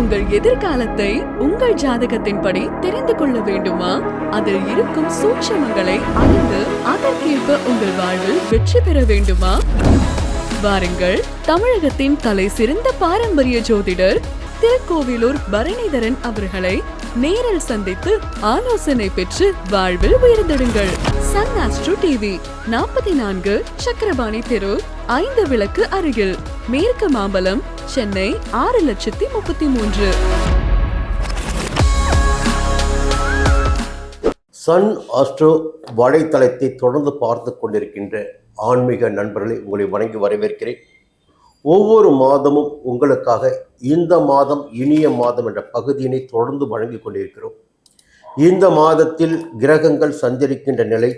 உங்கள் எதிர்காலத்தை உங்கள் ஜாதகத்தின்படி தெரிந்து கொள்ள வேண்டுமா? அதில் இருக்கும் சூட்சமங்களை அறிந்து அதற்கேற்ப உங்கள் வாழ்வில் வெற்றி பெற வேண்டுமா? வாருங்கள் தமிழகத்தின் தலை சிறந்த பாரம்பரிய ஜோதிடர் திருக்கோவிலூர் பரணிதரன் அவர்களை நேரில் சந்தித்து ஆலோசனை பெற்று வாழ்வில் உயர்ந்திடுங்கள். சன் ஆஸ்ட்ரோ டிவி நாற்பத்தி நான்கு சக்கரபாணி தெரு ஐந்து விளக்கு அருகில். மேற்கு மாம்பலம் சென்னை ஆறு லட்சத்தி முப்பத்தி மூன்று. சன் ஆஸ்ட்ரோ வலைத்தளத்தை தொடர்ந்து பார்த்து கொண்டிருக்கின்ற ஆன்மீக நண்பர்களை உங்களை வணங்கி வரவேற்கிறேன். ஒவ்வொரு மாதமும் உங்களுக்காக இந்த மாதம் இனிய மாதம் என்ற பகுதியினை தொடர்ந்து வழங்கி கொண்டிருக்கிறோம். இந்த மாதத்தில் கிரகங்கள் சஞ்சரிக்கின்ற நிலை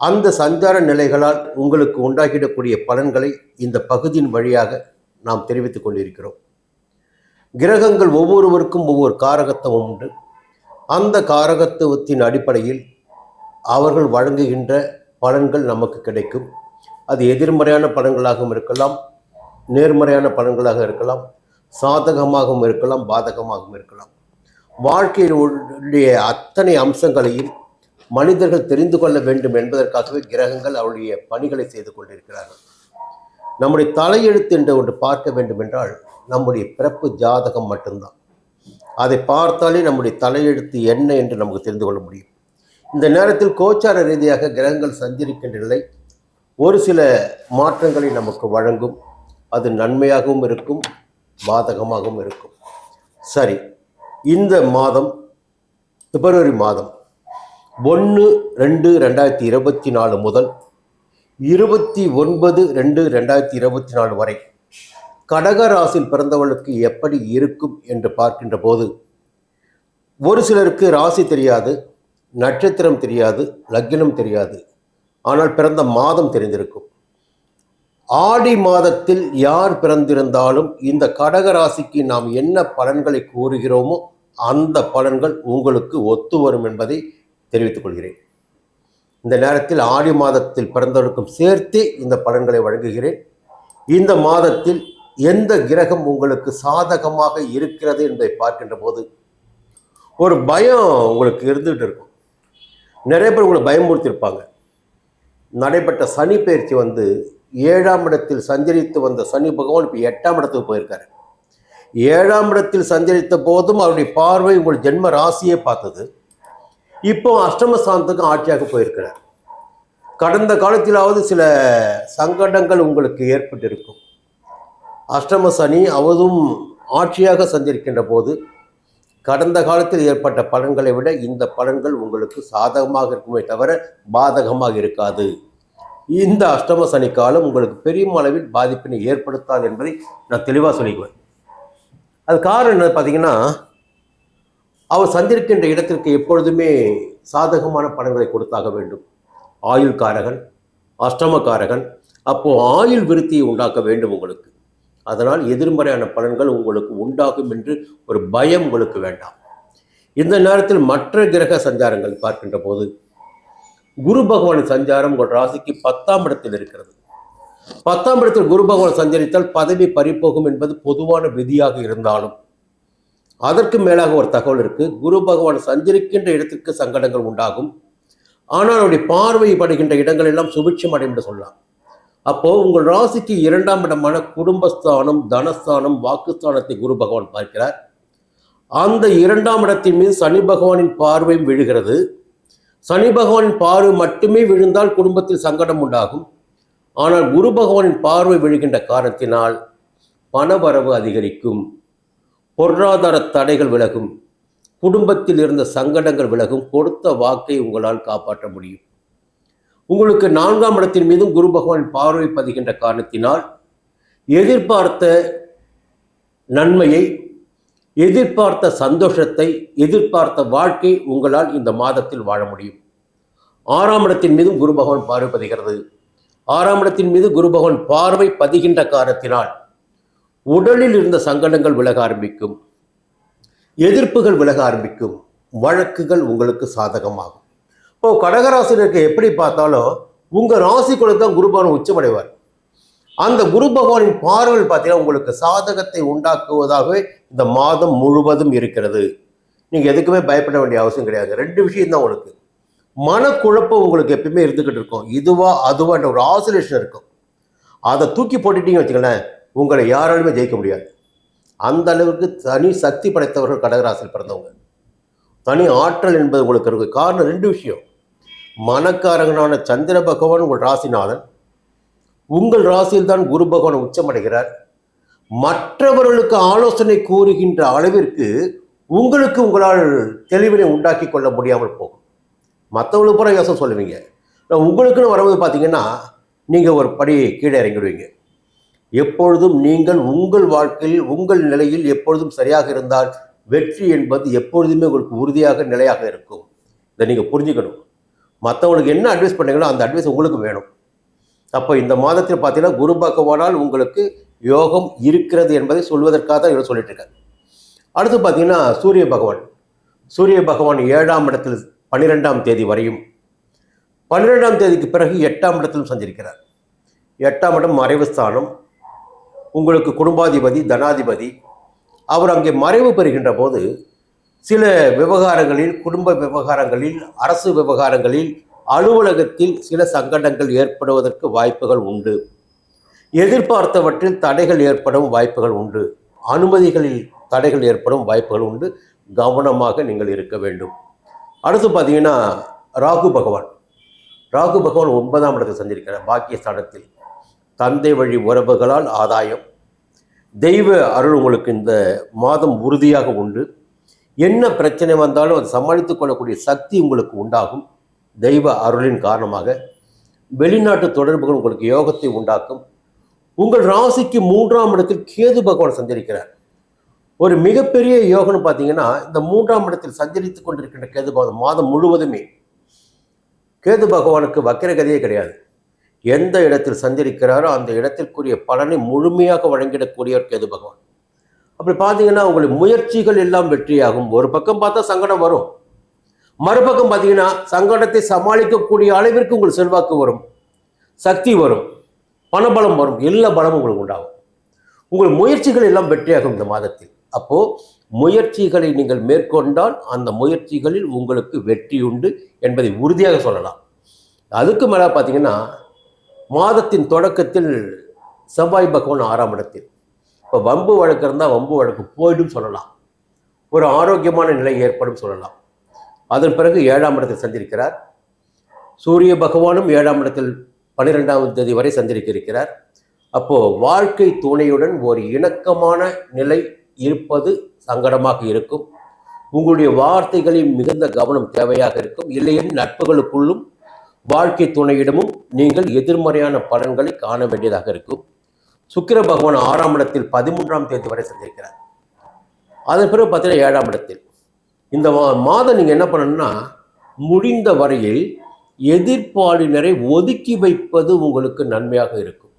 அந்த சஞ்சார நிலைகளால் உங்களுக்கு உண்டாகிடக்கூடிய பலன்களை இந்த பகுதியின் வழியாக நாம் தெரிவித்துக் கொண்டிருக்கிறோம். கிரகங்கள் ஒவ்வொருவருக்கும் ஒவ்வொரு காரகத்துவம் உண்டு. அந்த காரகத்துவத்தின் அடிப்படையில் அவர்கள் வழங்குகின்ற பலன்கள் நமக்கு கிடைக்கும். அது எதிர்மறையான பலன்களாகவும் இருக்கலாம் நேர்மறையான பலன்களாக இருக்கலாம் சாதகமாகவும் இருக்கலாம் பாதகமாகவும் இருக்கலாம். வாழ்க்கையினுடைய அத்தனை அம்சங்களையும் மனிதர்கள் தெரிந்து கொள்ள வேண்டும் என்பதற்காகவே கிரகங்கள் அவருடைய பணிகளை செய்து கொண்டிருக்கிறார்கள். நம்முடைய தலையெழுத்து என்று ஒன்று பார்க்க வேண்டும் என்றால் நம்முடைய பிறப்பு ஜாதகம் மட்டும்தான். அதை பார்த்தாலே நம்முடைய தலையெழுத்து என்ன என்று நமக்கு தெரிந்து கொள்ள முடியும். இந்த நேரத்தில் கோச்சார ரீதியாக கிரகங்கள் சஞ்சரிக்கின்ற நிலை ஒரு சில மாற்றங்களை நமக்கு வழங்கும். அது நன்மையாகவும் இருக்கும் பாதகமாகவும் இருக்கும். சரி இந்த மாதம் பிப்ரவரி மாதம் ஒன்று ரெண்டு ரெண்டாயிரத்தி இருபத்தி நாலு முதல் இருபத்தி ஒன்பது ரெண்டு ரெண்டாயிரத்தி இருபத்தி நாலு வரை கடக ராசியில் பிறந்தவர்களுக்கு எப்படி இருக்கும் என்று பார்க்கின்ற போது ஒரு சிலருக்கு ராசி தெரியாது நட்சத்திரம் தெரியாது லக்னம் தெரியாது. ஆனால் பிறந்த மாதம் தெரிந்திருக்கும். ஆடி மாதத்தில் யார் பிறந்திருந்தாலும் இந்த கடக ராசிக்கு நாம் என்ன பலன்களை கூறுகிறோமோ அந்த பலன்கள் உங்களுக்கு ஒத்து வரும் என்பதை தெரிவித்துக் கொள்கிறேன் இந்த நேரத்தில் ஆடி மாதத்தில் பிறந்தவருக்கும் சேர்த்து இந்த பலன்களை வழங்குகிறேன். இந்த மாதத்தில் எந்த கிரகம் உங்களுக்கு சாதகமாக இருக்கிறது என்பதை பார்க்கின்ற போது ஒரு பயம் உங்களுக்கு இருந்துகிட்டு இருக்கும். நிறைய பேர் உங்களை பயமுறுத்தியிருப்பாங்க. நடைபெற்ற சனி பயிற்சி வந்து ஏழாம் இடத்தில் சஞ்சரித்து வந்த சனி பகவான் இப்போ எட்டாம் இடத்துக்கு போயிருக்காரு. ஏழாம் இடத்தில் சஞ்சரித்த போதும் அவருடைய பார்வை உங்கள் ஜென்ம ராசியே பார்த்தது. இப்போ அஷ்டமஸ்தானத்துக்கும் ஆட்சியாக போயிருக்கிறார். கடந்த காலத்திலாவது சில சங்கடங்கள் உங்களுக்கு ஏற்பட்டிருக்கும். அஷ்டம சனி அவதும் ஆட்சியாக சந்திருக்கின்ற போது கடந்த காலத்தில் ஏற்பட்ட பலன்களை விட இந்த பலன்கள் உங்களுக்கு சாதகமாக இருக்குமே தவிர பாதகமாக இருக்காது. இந்த அஷ்டம சனி காலம் உங்களுக்கு பெரிய அளவில் பாதிப்பினை ஏற்படுத்தாது என்பதை நான் தெளிவாக சொல்லிக்குவேன். அது காரணம் என்ன பார்த்தீங்கன்னா அவர் சந்திருக்கின்ற இடத்திற்கு எப்பொழுதுமே சாதகமான பலன்களை கொடுத்தாக வேண்டும். ஆயுள் காரகன் அஷ்டமக்காரகன் அப்போது ஆயுள் விருத்தியை உண்டாக்க வேண்டும் உங்களுக்கு. அதனால் எதிர்மறையான பலன்கள் உங்களுக்கு உண்டாகும் என்று ஒரு பயம் உங்களுக்கு வேண்டாம். இந்த நேரத்தில் மற்ற கிரக சஞ்சாரங்கள் பார்க்கின்ற போது குரு பகவானின் சஞ்சாரம் உங்கள் ராசிக்கு பத்தாம் இடத்தில் இருக்கிறது. பத்தாம் இடத்தில் குரு பகவான் சஞ்சரித்தால் பதவி பறிப்போகும் என்பது பொதுவான விதியாக இருந்தாலும் அதற்கு மேலாக ஒரு தகவல் இருக்கு. குரு பகவான் சஞ்சரிக்கின்ற இடத்திற்கு சங்கடங்கள் உண்டாகும். ஆனால் அவருடைய பார்வை படுகின்ற இடங்கள் எல்லாம் சுபிட்சம் அடையும் என்று சொல்லலாம். அப்போ உங்கள் ராசிக்கு இரண்டாம் இடமான குடும்பஸ்தானம் தனஸ்தானம் வாக்குஸ்தானத்தை குரு பகவான் பார்க்கிறார். அந்த இரண்டாம் இடத்தின் மீது சனி பகவானின் பார்வையும் விழுகிறது. சனி பகவானின் பார்வை மட்டுமே விழுந்தால் குடும்பத்தில் சங்கடம் உண்டாகும். ஆனால் குரு பகவானின் பார்வை விழுகின்ற காரணத்தினால் பணவரவு அதிகரிக்கும். பொருளாதார தடைகள் விலகும் குடும்பத்தில் இருந்த சங்கடங்கள் விலகும் கொடுத்த வாக்கை உங்களால் காப்பாற்ற முடியும். உங்களுக்கு நான்காம் இடத்தின் மீதும் குரு பகவான் பார்வை பதிகின்ற காரணத்தினால் எதிர்பார்த்த நன்மையை எதிர்பார்த்த சந்தோஷத்தை எதிர்பார்த்த வாழ்க்கை உங்களால் இந்த மாதத்தில் வாழ முடியும். ஆறாம் இடத்தின் மீதும் குரு பகவான் பார்வை பதிகிறது. ஆறாம் இடத்தின் மீது குரு பகவான் பார்வை பதிகின்ற காரணத்தினால் உடலில் இருந்த சங்கடங்கள் விலக ஆரம்பிக்கும். எதிர்ப்புகள் விலக ஆரம்பிக்கும். வழக்குகள் உங்களுக்கு சாதகமாகும். இப்போ கடகராசினருக்கு எப்படி பார்த்தாலும் உங்கள் ராசிக்குள்ள தான் குருபகவான் உச்சமடைவார். அந்த குரு பகவானின் பார்வையில் பார்த்தீங்கன்னா உங்களுக்கு சாதகத்தை உண்டாக்குவதாகவே இந்த மாதம் முழுவதும் இருக்கிறது. நீங்கள் எதுக்குமே பயப்பட வேண்டிய அவசியம் கிடையாது. ரெண்டு விஷயம் தான் உங்களுக்கு. மனக்குழப்பம் உங்களுக்கு எப்பயுமே இருந்துக்கிட்டு இருக்கும். இதுவா அதுவான்ற ஒரு ஆசுலேஷன் இருக்கும். அதை தூக்கி போட்டுட்டீங்க வச்சுங்களேன் உங்களை யாராலுமே ஜெயிக்க முடியாது. அந்த அளவுக்கு தனி சக்தி படைத்தவர்கள் கடகராசியில் பிறந்தவங்க. தனி ஆற்றல் என்பது உங்களுக்கு இருக்குது காரணம் ரெண்டு விஷயம். மனக்காரங்கனான சந்திர பகவான் உங்கள் ராசிநாதன். உங்கள் ராசியில் தான் குரு பகவான் உச்சமடைகிறார். மற்றவர்களுக்கு ஆலோசனை கூறுகின்ற அளவிற்கு உங்களுக்கு உங்களால் தெளிவினை உண்டாக்கி கொள்ள முடியாமல் போகும். மற்றவங்களுக்கு பூரா யோசனை சொல்லுவீங்க. உங்களுக்குன்னு வரும்போது பார்த்தீங்கன்னா நீங்கள் ஒரு படி கீழே இறங்கிடுவீங்க. எப்பொழுதும் நீங்கள் உங்கள் வாழ்க்கையில் உங்கள் நிலையில் எப்பொழுதும் சரியாக இருந்தால் வெற்றி என்பது எப்பொழுதுமே உங்களுக்கு உறுதியாக நிலையாக இருக்கும். இதை நீங்கள் புரிஞ்சுக்கணும். மற்றவங்களுக்கு என்ன அட்வைஸ் பண்ணீங்களோ அந்த அட்வைஸ் உங்களுக்கு வேணும். அப்போ இந்த மாதத்தில் பார்த்தீங்கன்னா குரு பகவானால் உங்களுக்கு யோகம் இருக்கிறது என்பதை சொல்வதற்காக தான் இவர் சொல்லிட்டு இருக்காரு. அடுத்து பார்த்தீங்கன்னா சூரிய பகவான். சூரிய பகவான் ஏழாம் இடத்தில் பன்னிரெண்டாம் தேதி வரையும் பன்னிரெண்டாம் தேதிக்கு பிறகு எட்டாம் இடத்திலும் சஞ்சரிக்கிறார். எட்டாம் இடம் மறைவு ஸ்தானம். உங்களுக்கு குடும்பாதிபதி தனாதிபதி. அவர் அங்கே மறைவு பெறுகின்ற போது சில விவகாரங்களில் குடும்ப விவகாரங்களில் அரசு விவகாரங்களில் அலுவலகத்தில் சில சங்கடங்கள் ஏற்படுவதற்கு வாய்ப்புகள் உண்டு. எதிர்பார்த்தவற்றில் தடைகள் ஏற்படும் வாய்ப்புகள் உண்டு. அனுமதிகளில் தடைகள் ஏற்படும் வாய்ப்புகள் உண்டு. கவனமாக நீங்கள் இருக்க வேண்டும். அடுத்து பார்த்தீங்கன்னா ராகு பகவான். ராகு பகவான் ஒன்பதாம் இடத்தில் சந்திருக்கிறார் பாக்கிய ஸ்தானத்தில் தந்தை வழி உறவுகளால் ஆதாயம். தெய்வ அருள் உங்களுக்கு இந்த மாதம் உறுதியாக உண்டு. என்ன பிரச்சனை வந்தாலும் அதை சமாளித்துக் கொள்ளக்கூடிய சக்தி உங்களுக்கு உண்டாகும். தெய்வ அருளின் காரணமாக வெளிநாட்டு தொடர்புகள் உங்களுக்கு யோகத்தை உண்டாக்கும். உங்கள் ராசிக்கு மூன்றாம் இடத்தில் கேது பகவான் சஞ்சரிக்கிறார். ஒரு மிகப்பெரிய யோகம்னு பார்த்தீங்கன்னா இந்த மூன்றாம் இடத்தில் சஞ்சரித்து கொண்டிருக்கின்ற கேது பகவான் மாதம் முழுவதுமே. கேது பகவானுக்கு வக்கிரகதியே கிடையாது. எந்த இடத்தில் சந்திருக்கிறாரோ அந்த இடத்திற்குரிய பலனை முழுமையாக வழங்கிடக்கூடியவர் கேது பகவான். அப்படி பார்த்தீங்கன்னா உங்களுடைய முயற்சிகள் எல்லாம் வெற்றியாகும். ஒரு பக்கம் பார்த்தா சங்கடம் வரும். மறுபக்கம் பார்த்தீங்கன்னா சங்கடத்தை சமாளிக்கக்கூடிய அளவிற்கு உங்களுக்கு செல்வாக்கு வரும். சக்தி வரும். பணபலம் வரும். எல்லா பலமும் உங்களுக்கு உண்டாகும். உங்கள் முயற்சிகள் எல்லாம் வெற்றியாகும் இந்த மாதத்தில். அப்போது முயற்சிகளை நீங்கள் மேற்கொண்டால் அந்த முயற்சிகளில் உங்களுக்கு வெற்றி உண்டு என்பதை உறுதியாக சொல்லலாம். அதுக்கு மேலே பார்த்தீங்கன்னா மாதத்தின் தொடக்கத்தில் செவ்வாய் பகவான் ஆறாம் இடத்தில். இப்போ வம்பு வழக்கு இருந்தால் வம்பு வழக்கு போயிடும் சொல்லலாம். ஒரு ஆரோக்கியமான நிலை ஏற்படும் சொல்லலாம். அதன் பிறகு ஏழாம் இடத்தில் சந்திருக்கிறார். சூரிய பகவானும் ஏழாம் இடத்தில் பன்னிரெண்டாம் தேதி வரை சந்திரிக்க இருக்கிறார். அப்போது வாழ்க்கை துணையுடன் ஒரு இணக்கமான நிலை இருப்பது சங்கடமாக இருக்கும். உங்களுடைய வார்த்தைகளில் மிகுந்த கவனம் தேவையாக இருக்கும். இல்லையெனில் நட்புகளுக்குள்ளும் வாழ்க்கை துணையிடமும் நீங்கள் எதிர்மறையான பலன்களை காண வேண்டியதாக இருக்கும். சுக்கிர பகவான் ஆறாம் இடத்தில் பதிமூன்றாம் தேதி வரை சந்திருக்கிறார் அதன் பிறகு பார்த்தீங்கன்னா ஏழாம் இடத்தில். இந்த மா- மாதம் நீங்கள் என்ன பண்ணணும்னா முடிந்த வரையில் எதிர்ப்பாளினரை ஒதுக்கி வைப்பது உங்களுக்கு நன்மையாக இருக்கும்.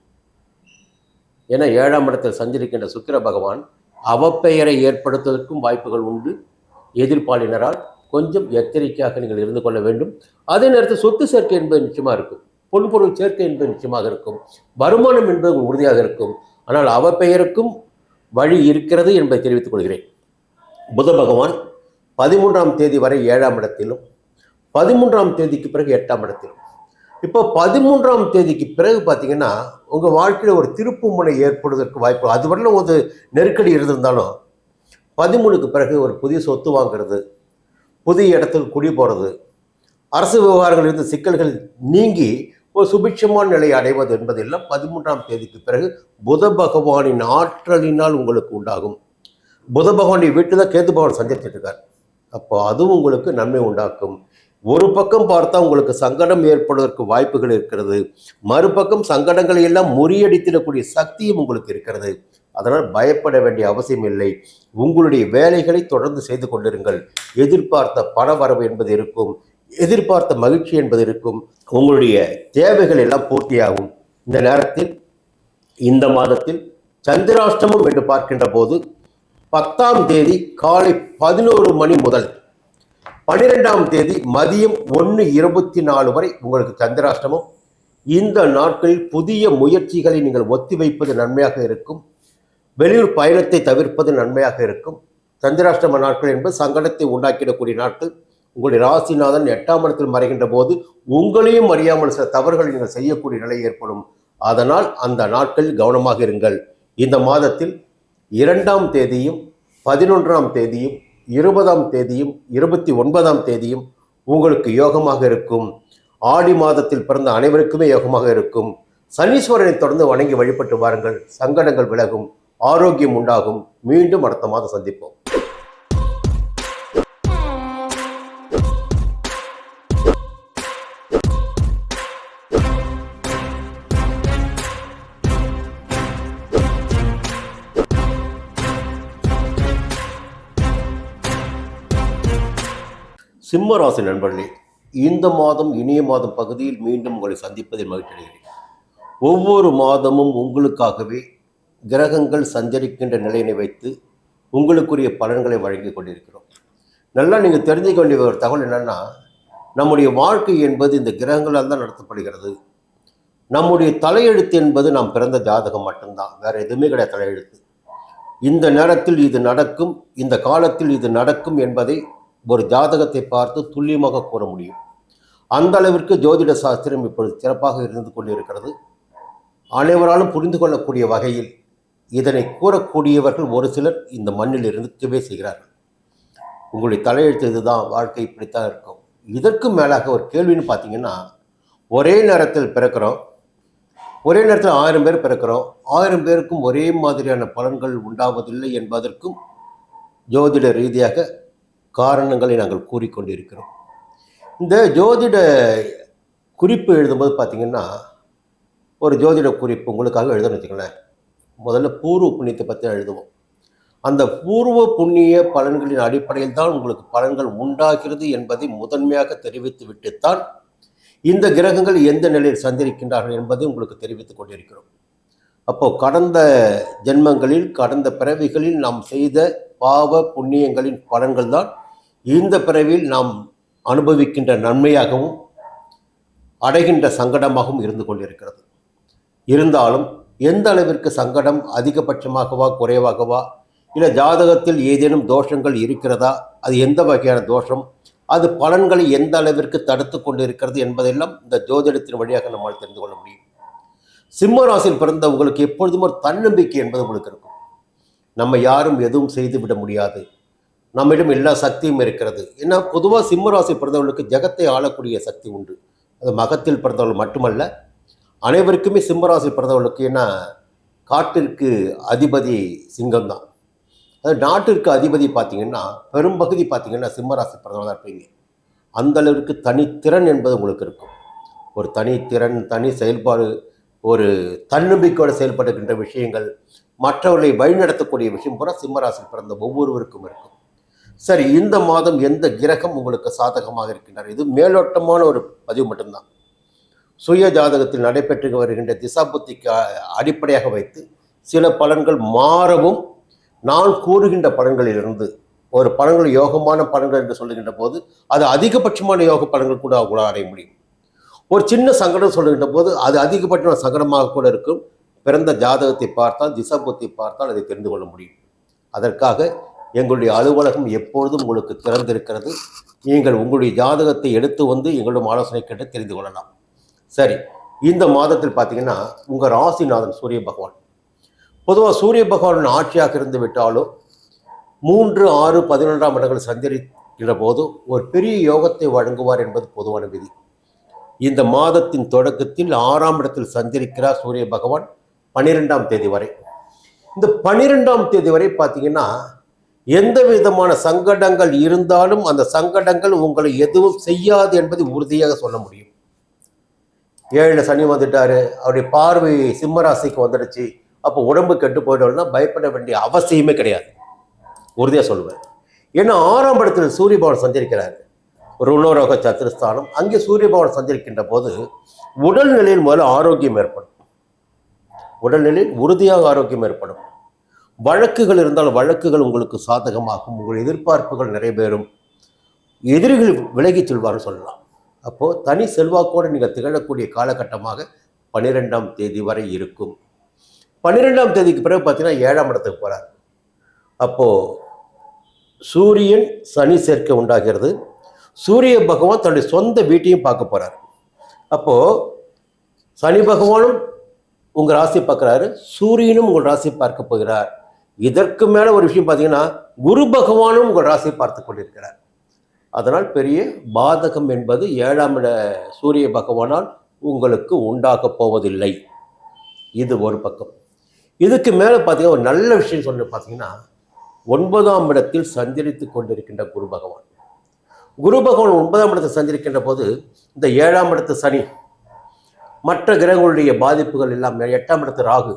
ஏன்னா ஏழாம் இடத்தில் சஞ்சரிக்கின்ற சுக்கிர பகவான் அவப்பெயரை ஏற்படுத்துவதற்கும் வாய்ப்புகள் உண்டு. எதிர்ப்பாளினரால் கொஞ்சம் எச்சரிக்கையாக நீங்கள் இருந்து கொள்ள வேண்டும். அதே நேரத்தில் சொத்து சேர்க்கை என்பது நிச்சயமாக இருக்கும். பொன்பொருள் சேர்க்கை என்பது நிச்சயமாக இருக்கும். வருமானம் என்பது உறுதியாக இருக்கும். ஆனால் அவப்பெயருக்கும் வழி இருக்கிறது என்பதை தெரிவித்துக் கொள்கிறேன். புத பகவான் பதிமூன்றாம் தேதி வரை ஏழாம் இடத்திலும் பதிமூன்றாம் தேதிக்கு பிறகு எட்டாம் இடத்திலும். இப்போ பதிமூன்றாம் தேதிக்கு பிறகு பார்த்தீங்கன்னா உங்கள் வாழ்க்கையில் ஒரு திருப்பு முனை ஏற்படுவதற்கு வாய்ப்பு அது வரலும் ஒரு நெருக்கடி இருந்திருந்தாலும் பதிமூணுக்கு பிறகு ஒரு புதிய சொத்து வாங்குறது புதிய இடத்துக்கு குடி போகிறது அரசு விவகாரங்களில் இருந்து சிக்கல்கள் நீங்கி ஒரு சுபிட்சமான நிலையை அடைவது என்பதெல்லாம் பதிமூன்றாம் தேதிக்கு பிறகு புத பகவானின் ஆற்றலினால் உங்களுக்கு உண்டாகும். புத பகவானை வீட்டு தான் கேது பகவான் சந்திச்சிட்டு இருக்கார் அப்போ அதுவும் உங்களுக்கு நன்மை உண்டாக்கும். ஒரு பக்கம் பார்த்தா உங்களுக்கு சங்கடம் ஏற்படுவதற்கு வாய்ப்புகள் இருக்கிறது. மறுபக்கம் சங்கடங்களை எல்லாம் முறியடித்திடக்கூடிய சக்தியும் உங்களுக்கு இருக்கிறது. அதனால் பயப்பட வேண்டிய அவசியம் இல்லை. உங்களுடைய வேலைகளை தொடர்ந்து செய்து கொண்டிருங்கள். எதிர்பார்த்த பண வரவு என்பது இருக்கும். எதிர்பார்த்த மகிழ்ச்சி என்பது இருக்கும். உங்களுடைய தேவைகள் எல்லாம் பூர்த்தியாகும். இந்த நேரத்தில் இந்த மாதத்தில் சந்திராஷ்டமம் என்று பார்க்கின்ற போது பத்தாம் தேதி காலை பதினோரு மணி முதல் பன்னிரெண்டாம் தேதி மதியம் ஒன்று இருபத்தி நாலு வரை உங்களுக்கு சந்திராஷ்டமம். இந்த நாட்களில் புதிய முயற்சிகளை நீங்கள் ஒத்திவைப்பது நன்மையாக இருக்கும். வெளியூர் பயணத்தை தவிர்ப்பது நன்மையாக இருக்கும். சந்திராஷ்டம நாட்கள் என்பது சங்கடத்தை உண்டாக்கிடக்கூடிய நாட்கள். உங்களுடைய ராசிநாதன் எட்டாம் இடத்தில் மறைகின்ற போது உங்களையும் அறியாமல் சில தவறுகள் நீங்கள் செய்யக்கூடிய நிலை ஏற்படும். அதனால் அந்த நாட்களில் கவனமாக இருங்கள். இந்த மாதத்தில் இரண்டாம் தேதியும் பதினொன்றாம் தேதியும் இருபதாம் தேதியும் இருபத்தி ஒன்பதாம் தேதியும் உங்களுக்கு யோகமாக இருக்கும். ஆடி மாதத்தில் பிறந்த அனைவருக்குமே யோகமாக இருக்கும். சனீஸ்வரனை தொடர்ந்து வணங்கி வழிபட்டு வாருங்கள். சங்கடங்கள் விலகும். ஆரோக்கியம் உண்டாகும். மீண்டும் அடுத்த மாதம் சந்திப்போம். சிம்ம நண்பர்களே இந்த மாதம் இனிய மாதம் பகுதியில் மீண்டும் உங்களை சந்திப்பதில் மகிழ்ச்சி அடைகிறேன். ஒவ்வொரு மாதமும் உங்களுக்காகவே கிரகங்கள் சஞ்சரிக்கின்ற நிலையினை வைத்து உங்களுக்குரிய பலன்களை வழங்கி கொண்டிருக்கிறோம். நல்லா நீங்கள் தெரிஞ்சுக்க வேண்டிய ஒரு தகவல் என்னன்னா நம்முடைய வாழ்க்கை என்பது இந்த கிரகங்களால் தான் நடத்தப்படுகிறது. நம்முடைய தலையெழுத்து என்பது நாம் பிறந்த ஜாதகம் மட்டும்தான். வேறு எதுவுமே கிடையாது தலையெழுத்து. இந்த நேரத்தில் இது நடக்கும் இந்த காலத்தில் இது நடக்கும் என்பதை ஒரு ஜாதகத்தை பார்த்து துல்லியமாக கூற முடியும். அந்த அளவிற்கு ஜோதிட சாஸ்திரம் இப்பொழுது சிறப்பாக இருந்து கொண்டிருக்கிறது. அனைவராலும் புரிந்து கொள்ளக்கூடிய வகையில் இதனை கூறக்கூடியவர்கள் ஒரு சிலர் இந்த மண்ணில் இருக்கவே செய்கிறார்கள். உங்களுடைய தலையெழுத்து இதுதான் வாழ்க்கை இப்படித்தான் இருக்கும். இதற்கு மேலாக ஒரு கேள்வின்னு பார்த்தீங்கன்னா ஒரே நேரத்தில் பிறக்கிறோம் ஒரே நேரத்தில் ஆயிரம் பேர் பிறக்கிறோம் ஆயிரம் பேருக்கும் ஒரே மாதிரியான பலன்கள் உண்டாவதில்லை என்பதற்கும் ஜோதிட ரீதியாக காரணங்களை நாங்கள் கூறிக்கொண்டிருக்கிறோம். இந்த ஜோதிட குறிப்பு எழுதும்போது பார்த்திங்கன்னா ஒரு ஜோதிட குறிப்பு உங்களுக்காக எழுதணும்னு வச்சுங்களேன் முதல்ல பூர்வ புண்ணியத்தை பற்றி எழுதுவோம். அந்த பூர்வ புண்ணிய பலன்களின் அடிப்படையில் தான் உங்களுக்கு பலன்கள் உண்டாகிறது என்பதை முதன்மையாக தெரிவித்து விட்டுத்தான் இந்த கிரகங்கள் எந்த நிலையில் சந்திருக்கின்றார்கள் என்பதை உங்களுக்கு தெரிவித்துக் கொண்டிருக்கிறோம். அப்போ கடந்த ஜென்மங்களில் கடந்த பிறவிகளில் நாம் செய்த பாவ புண்ணியங்களின் பலன்கள் தான் இந்த பிறவியில் நாம் அனுபவிக்கின்ற நன்மையாகவும் அடைகின்ற சங்கடமாகவும் இருந்து கொண்டிருக்கிறது. இருந்தாலும் எந்த அளவிற்கு சங்கடம் அதிகபட்சமாகவா குறைவாகவா இல்லை ஜாதகத்தில் ஏதேனும் தோஷங்கள் இருக்கிறதா அது எந்த வகையான தோஷம் அது பலன்களை எந்த அளவிற்கு தடுத்து கொண்டு இருக்கிறது என்பதெல்லாம் இந்த ஜோதிடத்தின் வழியாக நம்மால் தெரிந்து கொள்ள முடியும். சிம்ம ராசியில் பிறந்தவங்களுக்கு எப்பொழுதும் ஒரு தன்னம்பிக்கை என்பது உங்களுக்கு இருக்கும். நம்ம யாரும் எதுவும் செய்து விட முடியாது. நம்மிடம் எல்லா சக்தியும் இருக்கிறது. ஏன்னா பொதுவாக சிம்ம ராசி பிறந்தவர்களுக்கு ஜெகத்தை ஆளக்கூடிய சக்தி உண்டு. அது மகத்தில் பிறந்தவர்கள் மட்டுமல்ல அனைவருக்குமே சிம்மராசி பிறந்தவர்களுக்கு என்ன காட்டிற்கு அதிபதி சிங்கம் தான் அது நாட்டிற்கு அதிபதி பார்த்தீங்கன்னா பெரும்பகுதி பார்த்தீங்கன்னா சிம்மராசி பிறந்தவங்க தான் இருப்பீங்க. அந்த அளவிற்கு தனித்திறன் என்பது உங்களுக்கு இருக்கும். ஒரு தனித்திறன் தனி செயல்பாடு ஒரு தன்னம்பிக்கையோடு செயல்படுகின்ற விஷயங்கள் மற்றவர்களை வழிநடத்தக்கூடிய விஷயம் பூரா சிம்மராசி பிறந்த ஒவ்வொருவருக்கும் இருக்கும். சரி இந்த மாதம் எந்த கிரகம் உங்களுக்கு சாதகமாக இருக்கின்றார் இது மேலோட்டமான ஒரு பதிவு மட்டும்தான். சுய ஜாதகத்தில் நடைபெற்று வருகின்ற திசாபுத்திக்கு அடிப்படையாக வைத்து சில பலன்கள் மாறவும் நான் கூறுகின்ற பலன்களிலிருந்து ஒரு பலன்கள் யோகமான பலன்கள் என்று சொல்லுகின்ற போது அது அதிகபட்சமான யோக பலன்கள் கூட கூட அடைய முடியும். ஒரு சின்ன சங்கடம் சொல்லுகின்ற போது அது அதிகபட்சமான சங்கடமாக கூட இருக்கும். பிறந்த ஜாதகத்தை பார்த்தால் திசாபுத்தி பார்த்தால் அதை தெரிந்து கொள்ள முடியும். அதற்காக எங்களுடைய அலுவலகம் எப்பொழுதும் உங்களுக்கு திறந்திருக்கிறது. நீங்கள் உங்களுடைய ஜாதகத்தை எடுத்து வந்து எங்களிடம் ஆலோசனை கேட்டு தெரிந்து கொள்ளலாம். சரி இந்த மாதத்தில் பார்த்தீங்கன்னா உங்கள் ராசிநாதன் சூரிய பகவான். பொதுவாக சூரிய பகவான் ஆட்சியாக இருந்து விட்டாலும் மூன்று ஆறு பதினொன்றாம் இடங்கள் சஞ்சரிக்கிற போது ஒரு பெரிய யோகத்தை வழங்குவார் என்பது பொதுவான விதி. இந்த மாதத்தின் தொடக்கத்தில் ஆறாம் இடத்தில் சஞ்சரிக்கிறார் சூரிய பகவான் பன்னிரெண்டாம் தேதி வரை. இந்த பன்னிரெண்டாம் தேதி வரை பார்த்தீங்கன்னா எந்த விதமான சங்கடங்கள் இருந்தாலும் அந்த சங்கடங்கள் உங்களை எதுவும் செய்யாது என்பதை உறுதியாக சொல்ல முடியும். ஏழில் சனி வந்துட்டார். அவருடைய பார்வை சிம்மராசிக்கு வந்துடுச்சு. அப்போ உடம்பு கெட்டு போயிடும்னா பயப்பட வேண்டிய அவசியமே கிடையாது. உறுதியாக சொல்லுவேன். ஏன்னா ஆறாம் இடத்தில் சூரிய பகவான் சஞ்சரிக்கிறார். ருணரோக சத்துருஸ்தானம் அங்கே சூரிய சந்திருக்கின்ற போது உடல்நிலையில் முதல்ல ஆரோக்கியம் ஏற்படும். உடல்நிலையில் உறுதியாக ஆரோக்கியம் ஏற்படும். வழக்குகள் இருந்தால் வழக்குகள் உங்களுக்கு சாதகமாகும். உங்கள் எதிர்பார்ப்புகள் நிறைவேறும். எதிரிகள் விலகிச் செல்வார்னு சொல்லலாம். அப்போது தனி செல்வாக்கோடு நீங்கள் திகழக்கூடிய காலகட்டமாக பன்னிரெண்டாம் தேதி வரை இருக்கும். பன்னிரெண்டாம் தேதிக்கு பிறகு பார்த்தீங்கன்னா ஏழாம் இடத்துக்கு போகிறார் அப்போது சூரியன் சனி சேர்க்கை உண்டாகிறது. சூரிய பகவான் தன்னுடைய சொந்த வீட்டையும் பார்க்க போகிறார் அப்போது சனி பகவானும் உங்கள் ராசி பார்க்குறாரு. சூரியனும் உங்கள் ராசி பார்க்க போகிறார். இதற்கு மேலே ஒரு விஷயம் பார்த்தீங்கன்னா குரு பகவானும் உங்கள் ராசியை பார்த்து கொண்டிருக்கிறார். அதனால் பெரிய பாதகம் என்பது ஏழாம் இட சூரிய பகவானால் உங்களுக்கு உண்டாகப் போவதில்லை. இது ஒரு பக்கம். இதுக்கு மேலே பார்த்தீங்கன்னா ஒரு நல்ல விஷயம் சொன்ன பார்த்தீங்கன்னா ஒன்பதாம் இடத்தில் சஞ்சரித்து கொண்டிருக்கின்ற குரு பகவான். குரு பகவான் ஒன்பதாம் இடத்தில் சஞ்சரிக்கின்ற போது இந்த ஏழாம் இடத்து சனி மற்ற கிரகங்களுடைய பாதிப்புகள் எல்லாம் எட்டாம் இடத்து ராகு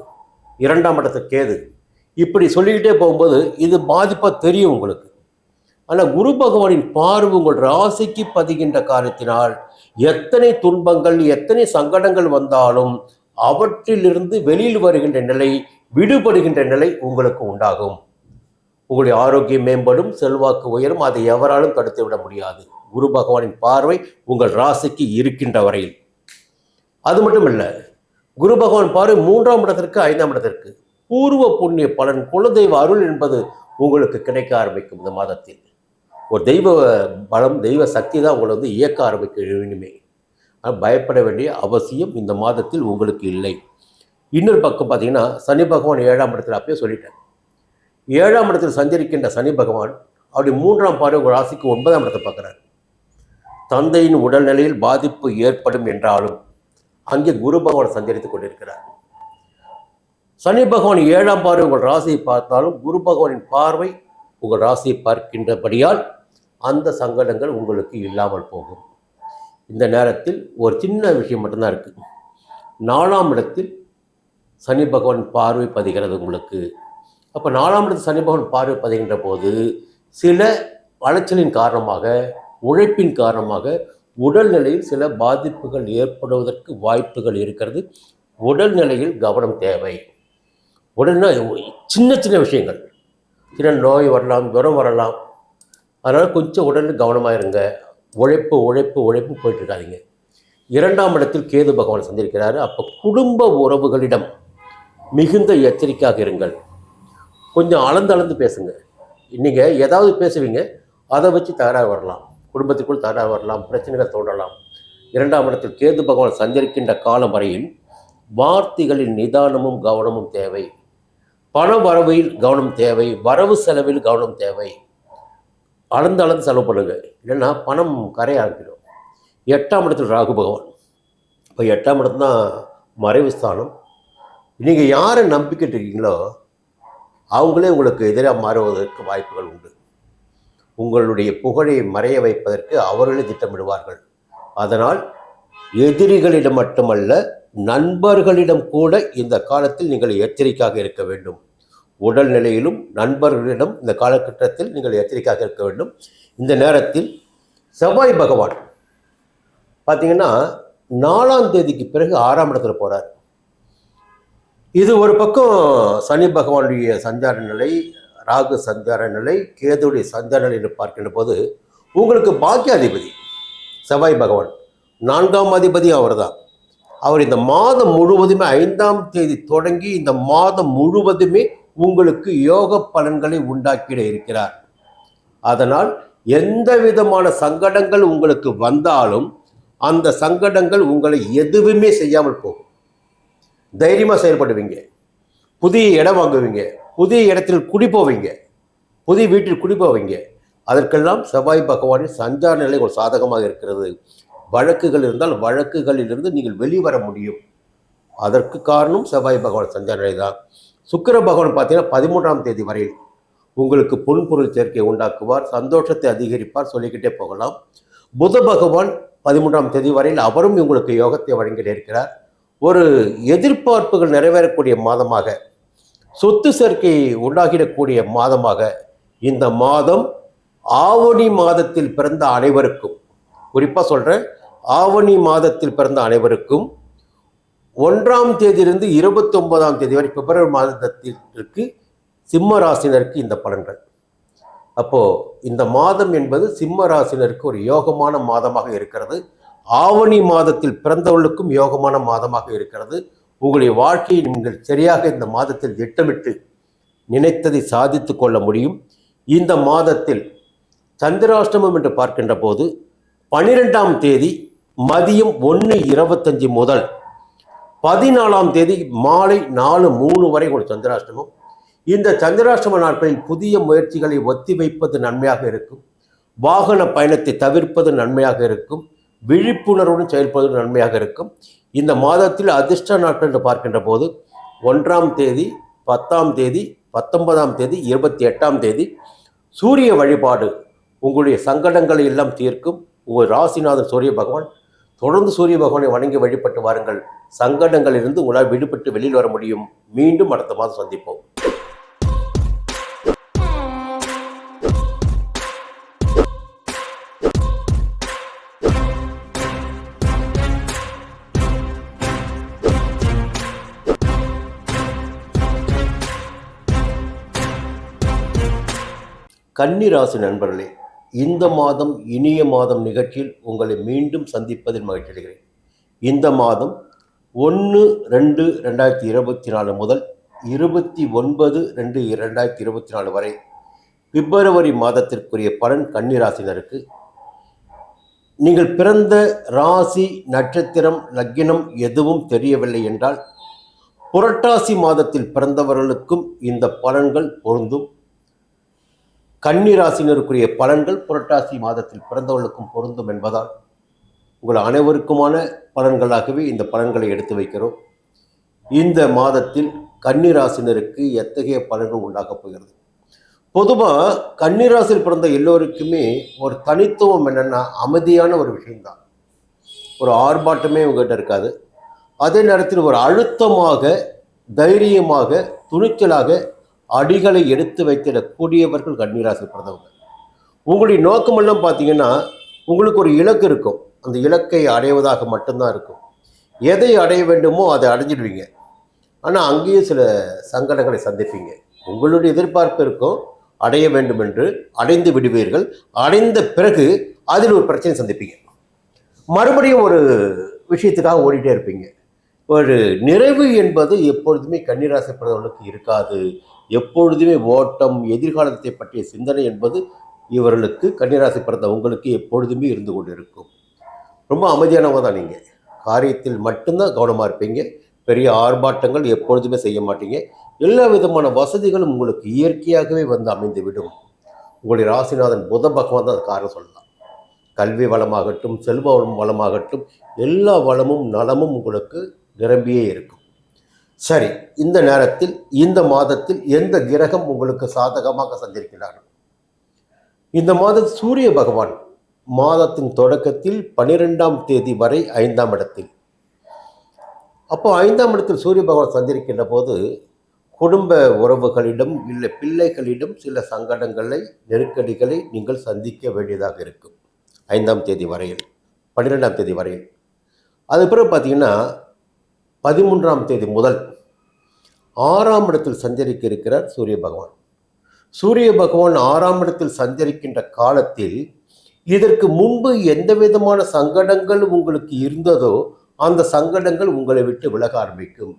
இரண்டாம் இடத்து கேது இப்படி சொல்லிக்கிட்டே போகும்போது இது பாதிப்பாக தெரியும் உங்களுக்கு. ஆனால் குரு பகவானின் பார்வை உங்கள் ராசிக்கு பதிகின்ற காரணத்தினால் எத்தனை துன்பங்கள் எத்தனை சங்கடங்கள் வந்தாலும் அவற்றிலிருந்து வெளியில் வருகின்ற நிலை விடுபடுகின்ற நிலை உங்களுக்கு உண்டாகும். உங்களுடைய ஆரோக்கியம் மேம்படும் செல்வாக்கு உயரும் அதை எவராலும் தடுத்து விட முடியாது. குரு பகவானின் பார்வை உங்கள் ராசிக்கு இருக்கின்ற வரையில். அது மட்டும் இல்லை குரு பகவான் பார்வை மூன்றாம் இடத்திற்கு ஐந்தாம் இடத்திற்கு. பூர்வ புண்ணிய பலன் குலதெய்வ அருள் என்பது உங்களுக்கு கிடைக்க ஆரம்பிக்கும் இந்த மாதத்தில். ஒரு தெய்வ பலம் தெய்வ சக்தி தான் உங்களை வந்து இயக்க ஆரம்பிக்க வேண்டுமே. ஆனால் பயப்பட வேண்டிய அவசியம் இந்த மாதத்தில் உங்களுக்கு இல்லை. இன்னொரு பக்கம் பார்த்தீங்கன்னா சனி பகவான் ஏழாம் இடத்துல அப்பயே சொல்லிட்டேன் ஏழாம் இடத்தில் சஞ்சரிக்கின்ற சனி பகவான் அப்படி மூன்றாம் பார்வை உங்கள் ராசிக்கு ஒன்பதாம் இடத்தை பார்க்குறார். தந்தையின் உடல்நிலையில் பாதிப்பு ஏற்படும் என்றாலும் அங்கே குரு பகவான் சஞ்சரித்து கொண்டிருக்கிறார். சனி பகவான் ஏழாம் பார்வை உங்கள் ராசியை பார்த்தாலும் குரு பகவானின் பார்வை உங்கள் ராசியை பார்க்கின்றபடியால் அந்த சங்கடங்கள் உங்களுக்கு இல்லாமல் போகும். இந்த நேரத்தில் ஒரு சின்ன விஷயம் மட்டும்தான் இருக்குது நாலாம் இடத்தில் சனி பகவான் பார்வை பதிகிறது உங்களுக்கு. அப்போ நாலாம் இடத்தில் சனி பகவான் பார்வை பதிகின்ற போது சில அலைச்சலின் காரணமாக உழைப்பின் காரணமாக உடல்நிலையில் சில பாதிப்புகள் ஏற்படுவதற்கு வாய்ப்புகள் இருக்கிறது. உடல்நிலையில் கவனம் தேவை. உடனே சின்ன சின்ன விஷயங்கள். சின்ன நோய் வரலாம் ஜுரம் வரலாம் அதனால் கொஞ்சம் உடனே கவனமாக இருங்க. உழைப்பு உழைப்பு உழைப்பு போயிட்டுருக்காதீங்க. இரண்டாம் இடத்தில் கேது பகவான் சந்திருக்கிறார். அப்போ குடும்ப உறவுகளிடம் மிகுந்த எச்சரிக்கையாக இருங்கள். கொஞ்சம் அளந்து அளந்து பேசுங்க. நீங்கள் ஏதாவது பேசுவீங்க அதை வச்சு தகராறு வரலாம். குடும்பத்திற்குள் தகராறு வரலாம் பிரச்சனைகள் தோன்றலாம் இரண்டாம் இடத்தில் கேது பகவான் சஞ்சரிக்கின்ற காலம் வரையில் வார்த்தைகளின் நிதானமும் கவனமும் தேவை. பண வரவில் கவனம் தேவை. வரவு செலவில் கவனம் தேவை. அளந்து அளந்து செலவு பண்ணுங்கள் இல்லைன்னா பணம் கரையாகிடும் எட்டாம் இடத்துல ராகு பகவான். இப்போ எட்டாம் இடம் தான் மறைவு ஸ்தானம். நீங்கள் யாரை நம்பிக்கிட்டு இருக்கீங்களோ அவங்களே உங்களுக்கு எதிராக மாறுவதற்கு வாய்ப்புகள் உண்டு. உங்களுடைய புகழை மறைய வைப்பதற்கு அவர்களே திட்டமிடுவார்கள். அதனால் எதிரிகளிடம் மட்டுமல்ல நண்பர்களிடம் கூட இந்த காலத்தில் நீங்கள் எச்சரிக்கையாக இருக்க வேண்டும். உடல் நிலையிலும் நண்பர்களிடம் இந்த காலகட்டத்தில் நீங்கள் எச்சரிக்கையாக இருக்க வேண்டும். இந்த நேரத்தில் செவ்வாய் பகவான் பார்த்தீங்கன்னா நாலாம் தேதிக்கு பிறகு ஆறாம் இடத்துல போகிறார் இது ஒரு பக்கம் சனி பகவானுடைய சஞ்சார நிலை ராகு சஞ்சார நிலை கேதுடைய சஞ்சார நிலை என்று பார்க்கின்ற போது உங்களுக்கு பாக்கியாதிபதி செவ்வாய் பகவான். நான்காம் அதிபதி அவர்தான். அவர் இந்த மாதம் முழுவதுமே ஐந்தாம் தேதி தொடங்கி இந்த மாதம் முழுவதுமே உங்களுக்கு யோக பலன்களை உண்டாக்கிட இருக்கிறார். அதனால் எந்த விதமான சங்கடங்கள் உங்களுக்கு வந்தாலும் அந்த சங்கடங்கள் உங்களை எதுவுமே செய்யாமல் போகும். தைரியமாக செயல்படுவீங்க. புதிய இடம் வாங்குவீங்க. புதிய இடத்தில் குடி போவீங்க. புதிய வீட்டில் குடி போவீங்க. அதற்கெல்லாம் செவ்வாய் பகவானின் சஞ்சார நிலை ஒரு சாதகமாக இருக்கிறது. வழக்குகள் இருந்தால் வழக்குகளிலிருந்து நீங்கள் வெளிவர முடியும். அதற்கு காரணம் செவ்வாய் பகவான் சஞ்சார நிலை தான் சுக்கிர பகவான் பார்த்தீங்கன்னா பதிமூன்றாம் தேதி வரையில் உங்களுக்கு பொன்பொருள் சேர்க்கை உண்டாக்குவார் சந்தோஷத்தை அதிகரிப்பார் சொல்லிக்கிட்டே போகலாம். புத பகவான் பதிமூன்றாம் தேதி வரையில் அவரும் உங்களுக்கு யோகத்தை வழங்கிட்டு இருக்கிறார். ஒரு எதிர்பார்ப்புகள் நிறைவேறக்கூடிய மாதமாக சொத்து சேர்க்கை உண்டாகிடக்கூடிய மாதமாக இந்த மாதம் ஆவணி மாதத்தில் பிறந்த அனைவருக்கும் குறிப்பாக சொல்கிறேன் ஆவணி மாதத்தில் பிறந்த அனைவருக்கும் ஒன்றாம் தேதியிலிருந்து இருபத்தி ஒன்பதாம் தேதி வரை பிப்ரவரி மாதத்திற்கு சிம்ம ராசினருக்கு இந்த பலன்கள். அப்போ இந்த மாதம் என்பது சிம்ம ராசினருக்கு ஒரு யோகமான மாதமாக இருக்கிறது. ஆவணி மாதத்தில் பிறந்தவர்களுக்கும் யோகமான மாதமாக இருக்கிறது. உங்களுடைய வாழ்க்கையை நீங்கள் சரியாக இந்த மாதத்தில் திட்டமிட்டு நினைத்ததை சாதித்து கொள்ள முடியும். இந்த மாதத்தில் சந்திராஷ்டமம் என்று பார்க்கின்ற போது பனிரெண்டாம் தேதி மதியம் ஒன்று இருபத்தஞ்சு முதல் பதினாலாம் தேதி மாலை நாலு மூணு வரை ஒரு சந்திராஷ்டமம். இந்த சந்திராஷ்டம நாட்களில் புதிய முயற்சிகளை ஒத்தி வைப்பது நன்மையாக இருக்கும். வாகன பயணத்தை தவிர்ப்பது நன்மையாக இருக்கும். விழிப்புணர்வுடன் செயல்படுவது நன்மையாக இருக்கும். இந்த மாதத்தில் அதிர்ஷ்ட நாட்கள் என்று பார்க்கின்ற போது ஒன்றாம் தேதி பத்தாம் தேதி பத்தொன்பதாம் தேதி இருபத்தி எட்டாம் தேதி சூரிய வழிபாடு உங்களுடைய சங்கடங்களை எல்லாம் தீர்க்கும். உங்கள் ராசிநாதன் சூரிய பகவான் தொடர்ந்து சூரிய பகவானை வணங்கி வழிபட்டு வாருங்கள். சங்கடங்களிலிருந்து உங்களால் விடுபட்டு வெளியில் வர முடியும். மீண்டும் அடுத்த மாதம் சந்திப்போம். கன்னிராசி நண்பர்களே இந்த மாதம் இனிய மாதம் நிகழ்ச்சியில் உங்களை மீண்டும் சந்திப்பதில் மகிழ்ச்சி அடைகிறேன். இந்த மாதம் ஒன்று ரெண்டு ரெண்டாயிரத்தி இருபத்தி நாலு முதல் இருபத்தி ஒன்பது ரெண்டு ரெண்டாயிரத்தி இருபத்தி நாலு வரை பிப்ரவரி மாதத்திற்குரிய பலன் கன்னிராசினருக்கு. நீங்கள் பிறந்த ராசி நட்சத்திரம் லக்கினம் எதுவும் தெரியவில்லை என்றால் புரட்டாசி மாதத்தில் பிறந்தவர்களுக்கும் இந்த பலன்கள் பொருந்தும். கன்னிராசினருக்குரிய பலன்கள் புரட்டாசி மாதத்தில் பிறந்தவர்களுக்கும் பொருந்தும் என்பதால் உங்கள் அனைவருக்குமான பலன்களாகவே இந்த பலன்களை எடுத்து வைக்கிறோம். இந்த மாதத்தில் கன்னிராசினருக்கு எத்தகைய பலன்கள் உண்டாகப் போகிறது? பொதுவாக கன்னிராசியில் பிறந்த எல்லோருக்குமே ஒரு தனித்துவம் என்னென்னா அமைதியான ஒரு விஷயம்தான். ஒரு ஆர்ப்பாட்டமே உங்ககிட்ட இருக்காது. அதே நேரத்தில் ஒரு அழுத்தமாக தைரியமாக துணிச்சலாக அடிகளை எடுத்து வைத்திடக்கூடியவர்கள் கன்னிராசி பிறந்தவங்க. உங்களுடைய நோக்கமெல்லாம் பார்த்தீங்கன்னா உங்களுக்கு ஒரு இலக்கு இருக்கும். அந்த இலக்கை அடைவதாக மட்டும்தான் இருக்கும். எதை அடைய வேண்டுமோ அதை அடைஞ்சிடுவீங்க. ஆனால் அங்கேயும் சில சங்கடங்களை சந்திப்பீங்க. உங்களுடைய எதிர்பார்ப்பு இருக்கும். அடைய வேண்டும் என்று அடைந்து விடுவீர்கள். அடைந்த பிறகு அதில் ஒரு பிரச்சனை சந்திப்பீங்க. மறுபடியும் ஒரு விஷயத்துக்காக ஓடிட்டே இருப்பீங்க. ஒரு நிறைவு என்பது எப்பொழுதுமே கன்னிராசி இருக்காது. எப்பொழுதுமே ஓட்டம் எதிர்காலத்தை பற்றிய சிந்தனை என்பது இவர்களுக்கு கன்னிராசி பிறந்த உங்களுக்கு எப்பொழுதுமே இருந்து கொண்டு இருக்கும் ரொம்ப அமைதியானவங்க தான் நீங்கள் காரியத்தில் மட்டும்தான் கவனமாக இருப்பீங்க. பெரிய ஆர்ப்பாட்டங்கள் எப்பொழுதுமே செய்ய மாட்டீங்க. எல்லா விதமான வசதிகளும் உங்களுக்கு இயற்கையாகவே வந்து அமைந்து விடும். உங்களுடைய ராசிநாதன் புத பகவான் தான் அது காரணம் சொல்லலாம். கல்வி வளமாகட்டும் செல்வ வளம் வளமாகட்டும் எல்லா வளமும் நலமும் உங்களுக்கு நிரம்பியே இருக்கும். சரி இந்த நேரத்தில் இந்த மாதத்தில் எந்த கிரகம் உங்களுக்கு சாதகமாக சந்திருக்கிறார்கள் இந்த மாதம் சூரிய பகவான் மாதத்தின் தொடக்கத்தில் பனிரெண்டாம் தேதி வரை ஐந்தாம் இடத்தில். அப்போ ஐந்தாம் இடத்தில் சூரிய பகவான் சந்திருக்கின்ற போது குடும்ப உறவுகளிடம் இல்லை பிள்ளைகளிடம் சில சங்கடங்களை நெருக்கடிகளை நீங்கள் சந்திக்க வேண்டியதாக இருக்கும். ஐந்தாம் தேதி வரையில் பன்னிரெண்டாம் தேதி வரையில். அது பிறகு பார்த்தீங்கன்னா பதிமூன்றாம் தேதி முதல் ஆறாம் இடத்தில் சஞ்சரிக்க இருக்கிறார் சூரிய பகவான். சூரிய பகவான் ஆறாம் இடத்தில் சஞ்சரிக்கின்ற காலத்தில் இதற்கு முன்பு எந்த விதமான சங்கடங்கள் உங்களுக்கு இருந்ததோ அந்த சங்கடங்கள் உங்களை விட்டு விலக ஆரம்பிக்கும்.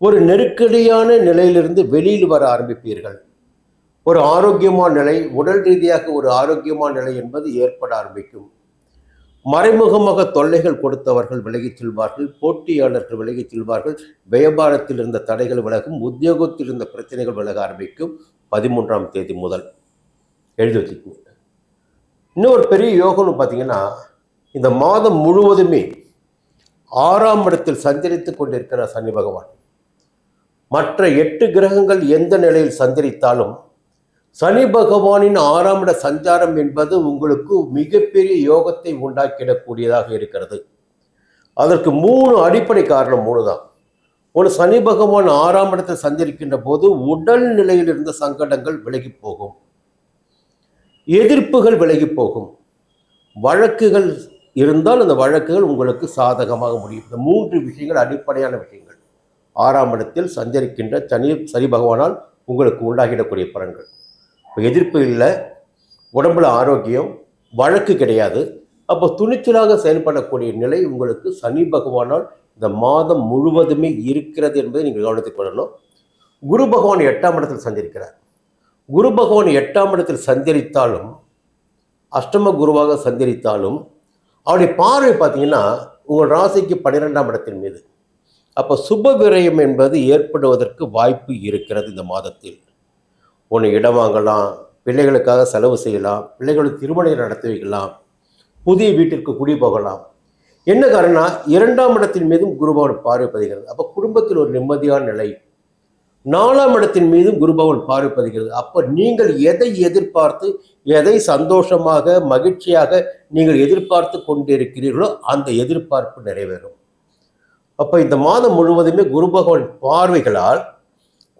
ஒரு நெருக்கடியான நிலையிலிருந்து வெளியில் வர ஆரம்பிப்பீர்கள். ஒரு ஆரோக்கியமான நிலை உடல் ரீதியாக ஒரு ஆரோக்கியமான நிலை என்பது ஏற்பட ஆரம்பிக்கும். மறைமுகமாக தொல்லைகள் கொடுத்தவர்கள் விலகிச் செல்வார்கள் போட்டியாளர்கள் விலகிச் செல்வார்கள் வியாபாரத்தில் இருந்த தடைகள் விலகும் உத்தியோகத்தில் இருந்த பிரச்சனைகள் விலக ஆரம்பிக்கும். பதிமூன்றாம் தேதி முதல். எழுதி வச்சுக்கோங்க இன்னொரு பெரிய யோகம்னு பார்த்தீங்கன்னா இந்த மாதம் முழுவதுமே ஆறாம் இடத்தில் சஞ்சரித்து கொண்டிருக்கிற சனி பகவான். மற்ற எட்டு கிரகங்கள் எந்த நிலையில் சஞ்சரித்தாலும் சனி பகவானின் ஆறாம் இட சஞ்சாரம் என்பது உங்களுக்கு மிகப்பெரிய யோகத்தை உண்டாக்கிடக்கூடியதாக இருக்கிறது. அதற்கு மூணு அடிப்படை காரணம் மூணு தான் ஒரு சனி பகவான் ஆறாம் இடத்தை சந்திருக்கின்ற போது உடல் நிலையில் இருந்த சங்கடங்கள் விலகி போகும். எதிர்ப்புகள் விலகி போகும். வழக்குகள் இருந்தால் அந்த வழக்குகள் உங்களுக்கு சாதகமாக முடியும். இந்த மூன்று விஷயங்கள் அடிப்படையான விஷயங்கள். ஆறாம் இடத்தில் சஞ்சரிக்கின்ற சனி சரி பகவானால் உங்களுக்கு உண்டாகிடக்கூடிய பலன்கள். இப்போ எதிர்ப்பு இல்லை உடம்புல ஆரோக்கியம் வழக்கு கிடையாது. அப்போ துணிச்சலாக செயல்படக்கூடிய நிலை உங்களுக்கு சனி பகவானால் இந்த மாதம் முழுவதுமே இருக்கிறது என்பதை நீங்கள் கவனித்துக் கொள்ளணும். குரு பகவான் எட்டாம் இடத்தில் சஞ்சரிக்கிறார். குரு பகவான் எட்டாம் இடத்தில் சஞ்சரித்தாலும் அஷ்டம குருவாக சஞ்சரித்தாலும் அவருடைய பார்வை பார்த்தீங்கன்னா உங்கள் ராசிக்கு பன்னிரெண்டாம் இடத்தின் மீது. அப்போ சுப விரயம் என்பது ஏற்படுவதற்கு வாய்ப்பு இருக்கிறது இந்த மாதத்தில். ஒன்று இடம் வாங்கலாம் பிள்ளைகளுக்காக செலவு செய்யலாம் பிள்ளைகளுக்கு திருமணம் நடத்தி வைக்கலாம் புதிய வீட்டிற்கு குடி போகலாம். என்ன காரணம் இரண்டாம் இடத்தின் மீதும் குருபவன் பார்வை பதிகிறது அப்போ குடும்பத்தில் ஒரு நிம்மதியான நிலை நாலாம் இடத்தின் மீதும் குருபவன் பார்வை அப்போ நீங்கள் எதை எதிர்பார்த்து எதை சந்தோஷமாக மகிழ்ச்சியாக நீங்கள் எதிர்பார்த்து கொண்டிருக்கிறீர்களோ அந்த எதிர்பார்ப்பு நிறைவேறும். அப்போ இந்த மாதம் முழுவதுமே குரு பகவான் பார்வைகளால்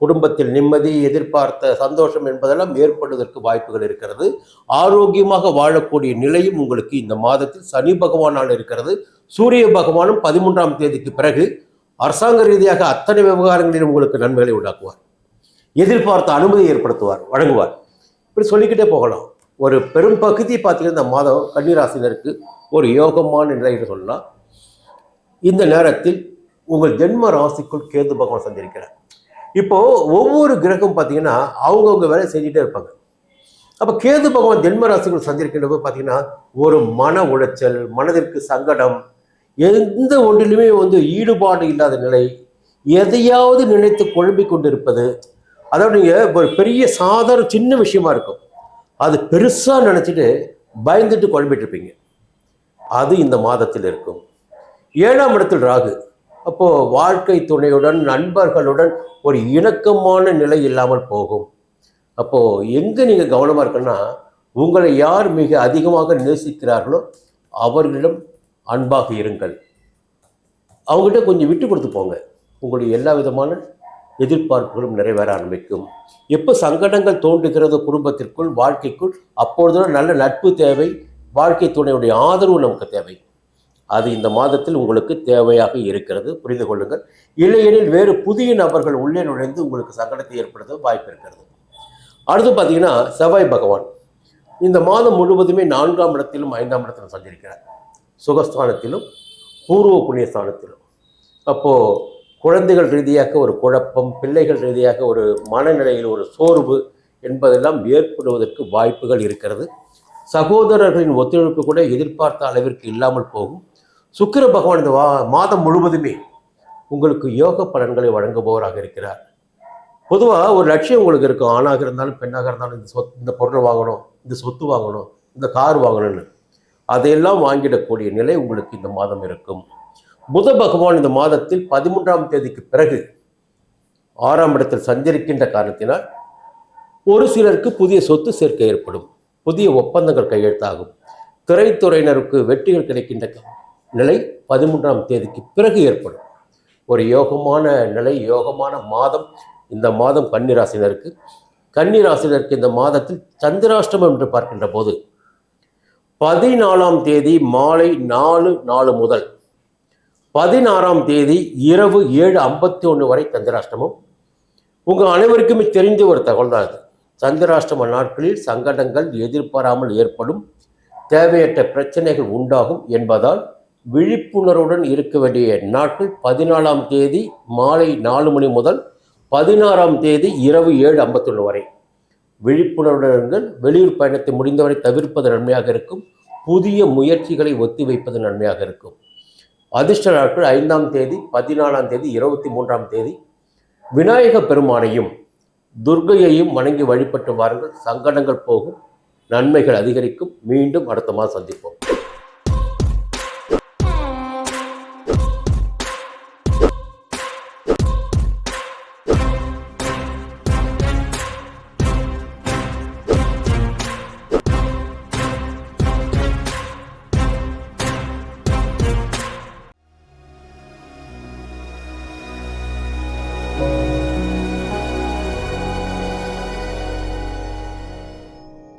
குடும்பத்தில் நிம்மதி எதிர்பார்த்த சந்தோஷம் என்பதெல்லாம் ஏற்படுவதற்கு வாய்ப்புகள் இருக்கிறது. ஆரோக்கியமாக வாழக்கூடிய நிலையும் உங்களுக்கு இந்த மாதத்தில் சனி பகவானால் இருக்கிறது. சூரிய பகவானும் பதிமூன்றாம் தேதிக்கு பிறகு அரசாங்க ரீதியாக அத்தனை விவகாரங்களிலும் உங்களுக்கு நன்மைகளை உண்டாக்குவார். எதிர்பார்த்த அனுமதி ஏற்படுத்துவார் வழங்குவார். இப்படி சொல்லிக்கிட்டே போகலாம். ஒரு பெரும் பகுதி பார்த்தீங்கன்னா இந்த மாதம் கன்னிராசினருக்கு ஒரு யோகமான நிலைன்னு சொல்லலாம். இந்த நேரத்தில் உங்கள் ஜென்ம ராசிக்குள் கேது பகவான் சந்திருக்கிறார். இப்போது ஒவ்வொரு கிரகம் பார்த்தீங்கன்னா அவங்கவுங்க வேலை செஞ்சுட்டே இருப்பாங்க. அப்போ கேது பகவான் ஜென்ம ராசிக்குள் சந்திருக்கின்ற போது பார்த்தீங்கன்னா ஒரு மன உளைச்சல் மனதிற்கு சங்கடம் எந்த ஒன்றிலுமே வந்து ஈடுபாடு இல்லாத நிலை எதையாவது நினைத்து குழம்பிக் கொண்டிருப்பது அதாவது நீங்கள் ஒரு பெரிய சாதாரண சின்ன விஷயமா இருக்கும். அது பெருசாக நினச்சிட்டு பயந்துட்டு குழம்பிட்டு இருப்பீங்க. அது இந்த மாதத்தில் இருக்கும். ஏழாம் இடத்தில் ராகு. அப்போது வாழ்க்கை துணையுடன் நண்பர்களுடன் ஒரு இணக்கமான நிலை இல்லாமல் போகும். அப்போது எங்கே நீங்கள் கவனமாக இருக்குன்னா உங்களை யார் மிக அதிகமாக நேசிக்கிறார்களோ அவர்களிடம் அன்பாக இருங்கள். அவங்ககிட்ட கொஞ்சம் விட்டு கொடுத்து போங்க. உங்களுடைய எல்லா விதமான எதிர்பார்ப்புகளும் நிறைவேற ஆரம்பிக்கும். எப்போ சங்கடங்கள் தோன்றுகிறதோ குடும்பத்திற்குள் வாழ்க்கைக்குள் அப்பொழுதுதான் நல்ல நட்பு தேவை வாழ்க்கை துணையுடைய ஆதரவு நமக்கு தேவை. அது இந்த மாதத்தில் உங்களுக்கு தேவையாக இருக்கிறது. புரிந்து கொள்ளுங்கள். இல்லையெனில் வேறு புதிய நபர்கள் உள்ளே நுழைந்து உங்களுக்கு சங்கடத்தை ஏற்படுத்த வாய்ப்பு இருக்கிறது. அடுத்து பார்த்தீங்கன்னா செவ்வாய் பகவான். இந்த மாதம் முழுவதுமே நான்காம் இடத்திலும் ஐந்தாம் இடத்திலும் சஞ்சரிக்கிறார். சுகஸ்தானத்திலும் பூர்வ புண்ணியஸ்தானத்திலும். அப்போது குழந்தைகள் ரீதியாக ஒரு குழப்பம் பிள்ளைகள் ரீதியாக ஒரு மனநிலையில் ஒரு சோர்வு என்பதெல்லாம் ஏற்படுவதற்கு வாய்ப்புகள் இருக்கிறது. சகோதரர்களின் ஒத்துழைப்பு கூட எதிர்பார்த்த அளவிற்கு இல்லாமல் போகும். சுக்கிர பகவான் இந்த வா மாதம் முழுவதுமே உங்களுக்கு யோக பலன்களை வழங்குபவராக இருக்கிறார். பொதுவாக ஒரு லட்சியம் உங்களுக்கு இருக்கும். ஆணாக இருந்தாலும் பெண்ணாக இருந்தாலும் இந்த சொத் இந்த பொருளை வாங்கணும் இந்த சொத்து வாங்கணும் இந்த கார் வாங்கணும்னு. அதையெல்லாம் வாங்கிடக்கூடிய நிலை உங்களுக்கு இந்த மாதம் இருக்கும். புத பகவான் இந்த மாதத்தில் பதிமூன்றாம் தேதிக்கு பிறகு ஆறாம் இடத்தில் சஞ்சரிக்கின்ற காரணத்தினால் ஒரு சிலருக்கு புதிய சொத்து சேர்க்கை ஏற்படும். புதிய ஒப்பந்தங்கள் கையெழுத்தாகும். திரைத்துறையினருக்கு வெற்றிகள் கிடைக்கின்ற நிலை பதிமூன்றாம் தேதிக்கு பிறகு ஏற்படும். ஒரு யோகமான நிலை யோகமான மாதம் இந்த மாதம் கன்னிராசினருக்கு. கன்னிராசினருக்கு இந்த மாதத்தில் சந்திராஷ்டமம் என்று பார்க்கின்ற போது பதினாலாம் தேதி மாலை நாலு நாலு முதல். பதினாறாம் தேதி இரவு ஏழு ஐம்பத்தி ஒன்று வரை சந்திராஷ்டமம். உங்கள் அனைவருக்குமே தெரிந்த ஒரு தகவல் தான் இது சந்திராஷ்டம நாட்களில் சங்கடங்கள் எதிர்பாராமல் ஏற்படும் தேவையற்ற பிரச்சனைகள் உண்டாகும் என்பதால் விழிப்புணர்வுடன் இருக்க வேண்டிய நாட்கள் பதினாலாம் தேதி மாலை நாலு மணி முதல் பதினாறாம் தேதி இரவு ஏழு ஐம்பத்தொன்று வரை. விழிப்புணர்வுடன் இருங்கள் வெளியூர் பயணத்தை முடிந்தவரை தவிர்ப்பது நன்மையாக இருக்கும். புதிய முயற்சிகளை ஒத்திவைப்பது நன்மையாக இருக்கும். அதிர்ஷ்ட நாட்கள் ஐந்தாம் தேதி பதினாலாம் தேதி இருபத்தி மூன்றாம் தேதி. விநாயக பெருமானையும் துர்க்கையையும் வணங்கி வழிபட்டு வாருங்கள். சங்கடங்கள் போகும். நன்மைகள் அதிகரிக்கும். மீண்டும் அடுத்த மாதம் சந்திப்போம்.